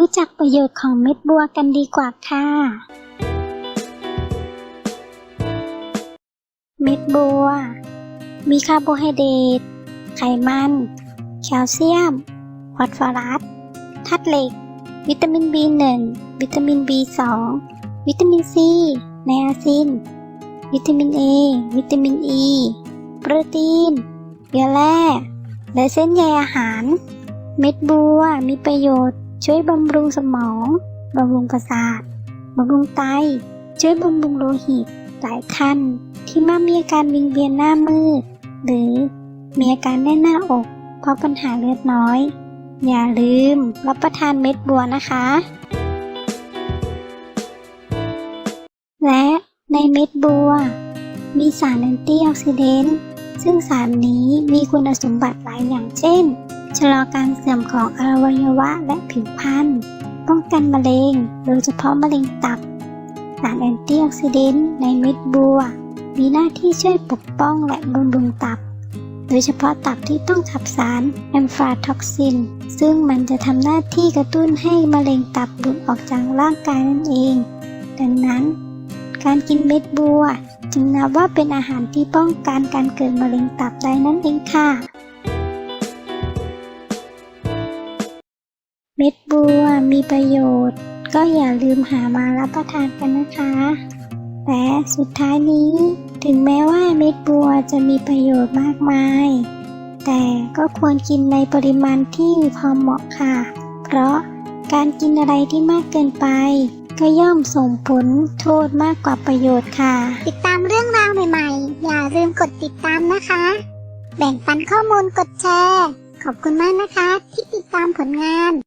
รู้จักประโยชน์ของเม็ดบัวกันดีกว่าค่ะ เม็ดบัว มีคาร์โบไฮเดรต ไขมัน แคลเซียม ฟอสฟอรัส ธาตุเหล็ก วิตามิน B1 วิตามิน B2 วิตามิน C ไนอาซิน วิตามิน A วิตามิน E โปรตีน เกลือแร่ และเส้นใยอาหาร เม็ดบัวมีประโยชน์ ช่วยบำรุงสมอง บำรุงประสาท บำรุงไต ช่วยบำรุงโลหิต หลายท่านที่มักมีอาการวิงเวียนหน้ามืด หรือมีอาการแน่นหน้าอก เพราะปัญหาเลือดน้อย อย่าลืมรับประทานเม็ดบัวนะคะ และในเม็ดบัว มีสารแอนตี้ออกซิเดนต์ซึ่งสารนี้มีคุณสมบัติหลายอย่างเช่น ชะลอการเสื่อมของอวัยวะและผิวพรรณ ป้องกันมะเร็ง โดยเฉพาะมะเร็งตับ สารแอนตี้ออกซิเดนต์ในเม็ดบัว มีหน้าที่ช่วยปกป้องและบำรุงตับ โดยเฉพาะตับที่ต้องขับสารแอมฟาท็อกซิน ซึ่งมันจะทำหน้าที่กระตุ้นให้มะเร็งตับหลุดออกจากร่างกายนั่นเอง ดังนั้น การกินเม็ดบัว จึงนับว่าเป็นอาหารที่ป้องกันการเกิดมะเร็งตับได้นั่นเองค่ะ เม็ดบัวมีประโยชน์ ก็อย่าลืมหามารับประทานกันนะคะ และสุดท้ายนี้ ถึงแม้ว่าเม็ดบัวจะมีประโยชน์มากมาย แต่ก็ควรกินในปริมาณที่พอเหมาะค่ะ เพราะการกินอะไรที่มากเกินไป ก็ย่อมส่งผลโทษมากกว่าประโยชน์ค่ะ ติดตามเรื่องราวใหม่ๆ อย่าลืมกดติดตามนะคะ แบ่งปันข้อมูลกดแชร์ ขอบคุณมากนะคะ ที่ติดตามผลงาน